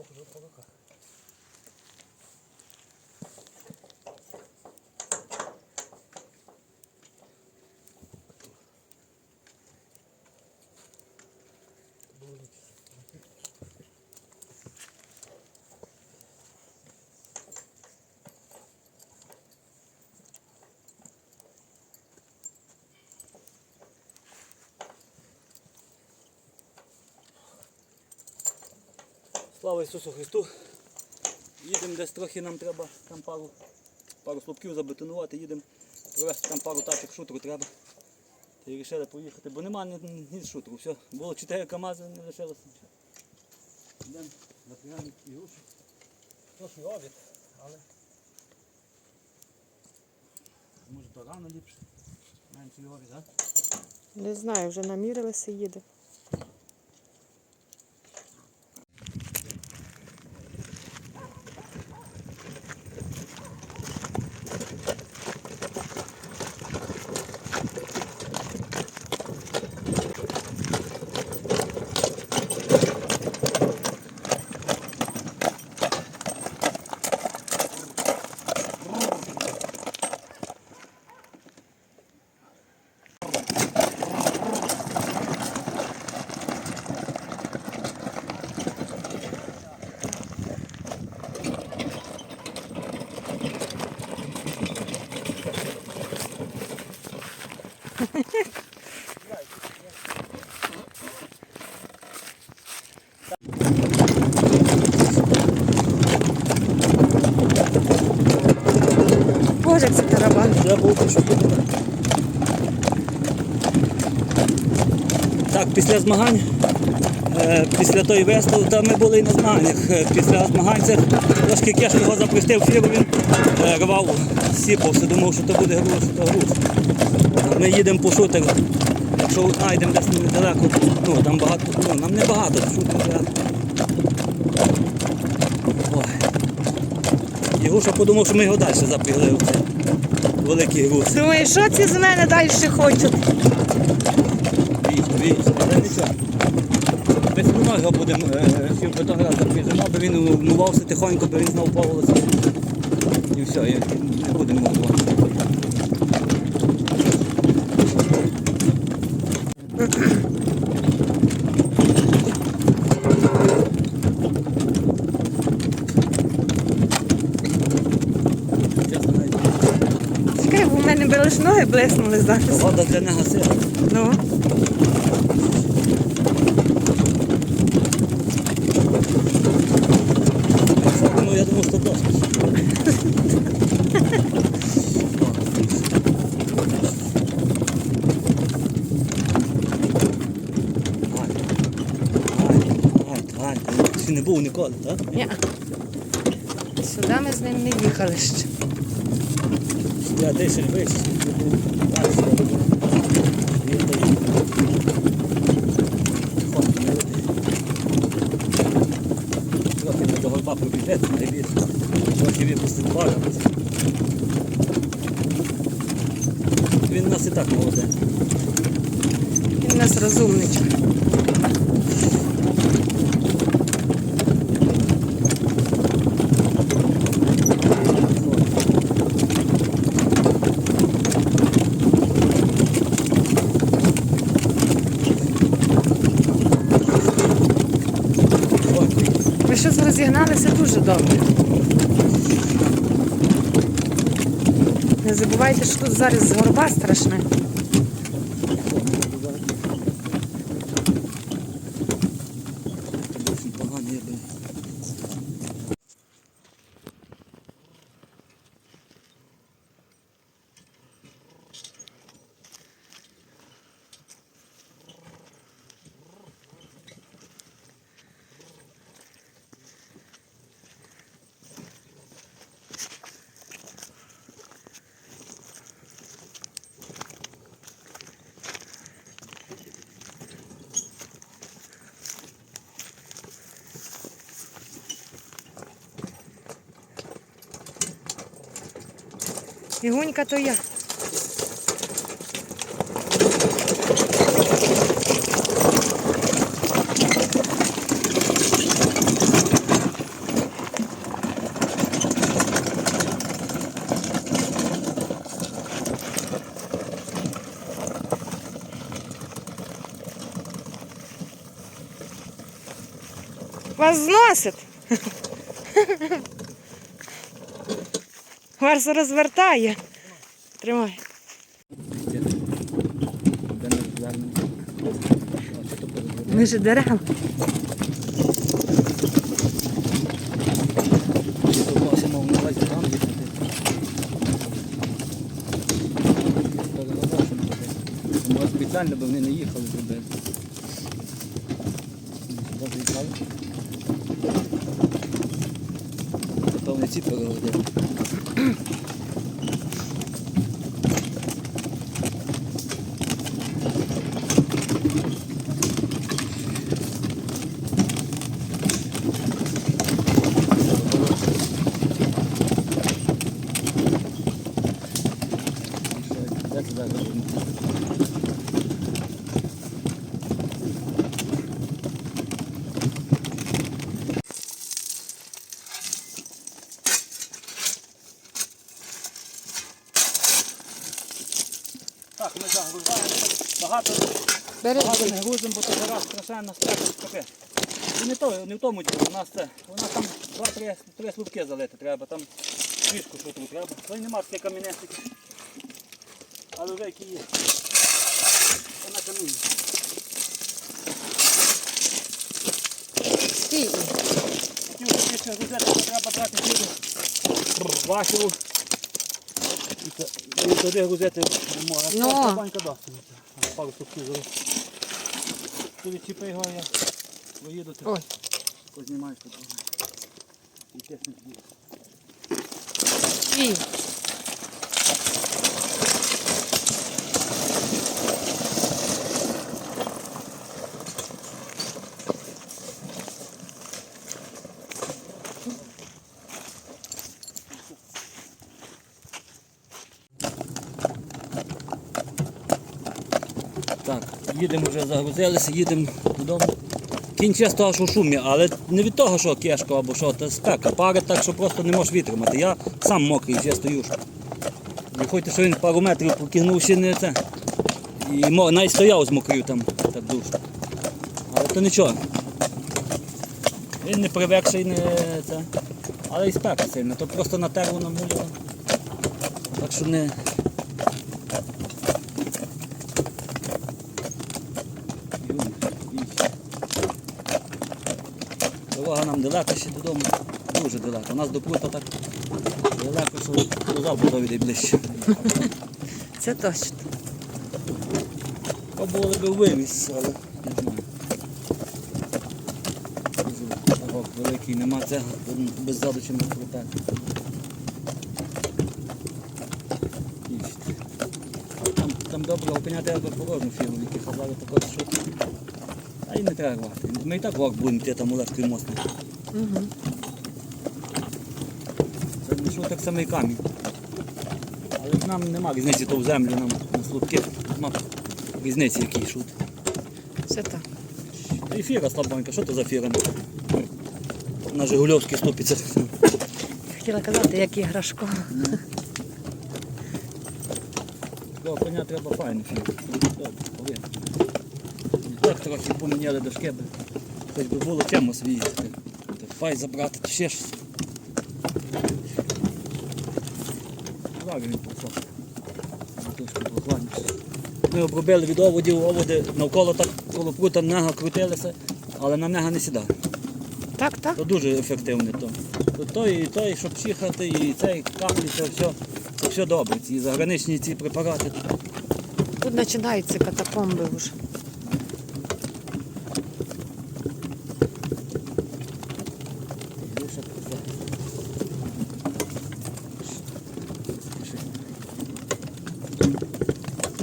奥のこか。Слава Ісусу Христу! Їдемо десь трохи нам треба, там пару, пару слупків забетонувати, їдемо провести там пару тачок шутру треба. Та й вирішили поїхати, бо нема ні, ні шутру. Все. Було 4 КАМАЗи, не лишилося нічого. Йдемо запрягаємо ігрушу. Трохи обід, але може то рано ліпше. Менший обід, так? Не знаю, вже намірилися їде. Боже, як це тарабан. Вже був. Так, після змагань, е, після тої виставки, та ми були і на змаганнях. Е, Після змагань це трошки кеш його запустив фіру, він е, рвав, сіпався, думав, що то буде груз, то груз. Ми їдемо по шутер. Якщо а, йдемо десь недалеко, ну там багато, ну нам не багато, шутер. Єгуша подумав, що ми його далі запігли. в цей великий груз. Думаю, що ці з мене далі хочуть? Вічно, вічно, але нічого. Без його будемо е, всім фотограф запряжемо, аби він умувався тихонько, бо він знов поволося. І все, і не будемо готувати. Чесно, навіть Чекай, бо в мене ноги блиснули зараз. Погода для нього сила. Ну. Ну, я думаю, що досить. Не був ніколи, так? Ні. Сюди ми з ним не їхали ще. Я десь вище. Далі. Він дає. Хоп, не веди. Трохи не до горба пробіжеться, найбільше. Трохи випустить пара. Він у нас і так молодий. Він у нас розумничок. Ой, Ви щось розігналися дуже добре. Не забувайте, що тут зараз горба страшна. Бігунька то я. Вас зносит. Вас розвертає. Тримай. Не? Ми ж дерева. Спеціально, бо вони не їхали туди. Заїхали. Напевно, ці перегородили. Де це зараз робимо? Так, ми загружаємо. Багато, Бери. Багато бо то зараз страшенно капець. І не, то, не в тому діло, у нас це. У нас там два-три три слупки залити треба, там свічку шутру треба. То й нема таких камінесик. Але вже які є. Це на камінь. Хотів ще розети, то треба брати сюди вахіву. І туди грузити не може. Ну. Це банька досить. Пару сутки зараз. Ти відчіпи його, я поїду, ти Ой. познімаєш тут. І тиснеш буде. Так, їдемо вже загрузилися, їдемо додому. Кінь чисто аж у шумі, але не від того, що кешко або що, це спека. Парить так, що просто не можеш витримати. Я сам мокрий, ще стою. Хоч що він пару метрів покинув ще не це. І навіть стояв з мокрою там так дуже. Але то нічого. Він не привекший, не це. Але і спека сильна, то просто натерло намулювало. Так що не. Дорога далеко ще додому, дуже далеко. У нас до прута так далеко, що до завтра ближче. Це точно. Пробували би вивіз, але не знаю. Рог великий, нема цього, без заду чим крутати. Там, там добре опиняти порожну фірму, які казали також, що і не треба рвати. Ми і так рог будемо йти там Олешкою мостом. Угу. Це що так самий камінь. Але нам нема різниці то в землю, нам на слупки. Нема різниці який шут. Це так. І фіра слабонька, що то за фіра? На Жигульовській ступіться. Хотіла казати, як іграшко. До коня треба фіру. Добре, Так трохи поміняли дошки, би. хоч би було чимось в'їздити. Та Фай забрати, чи ще щось. Зараз він пройшов. Ми обробили від оводів, оводи навколо так коло прута мега крутилися, але на мега не сідав. Так, так. То дуже ефективне то. То той, і той, щоб чихати, і цей каплі, це все, це все добре. Ці заграничні ці препарати. Тут починаються катакомби вже. Більше це.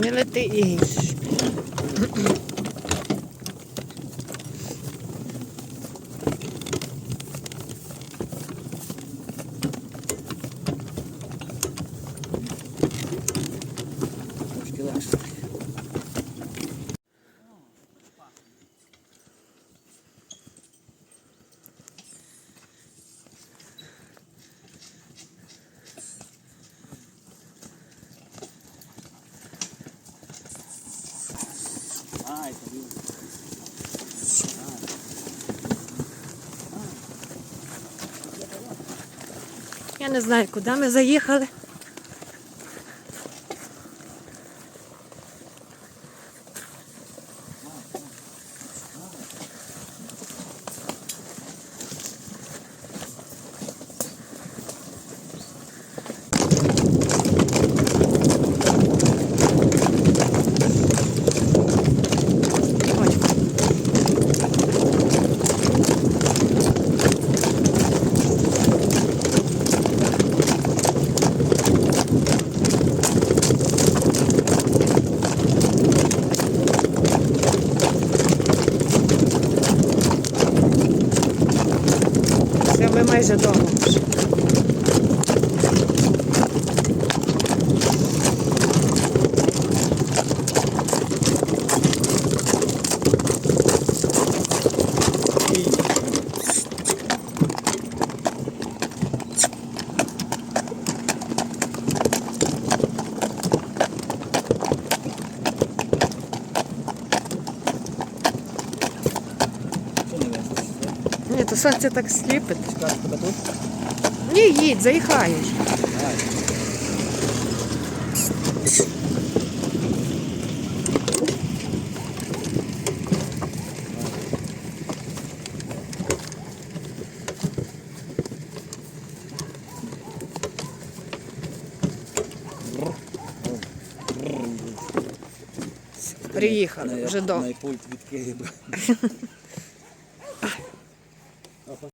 Не лети і. Трошки легше. А, Я не знаю, куди ми заїхали. Ой. Все, ми майже вдома вже. Що не везеш? То сонце так сліпить. Ні, їдь, заїхаєш. Приїхали вже до. най пульт відкрию. бо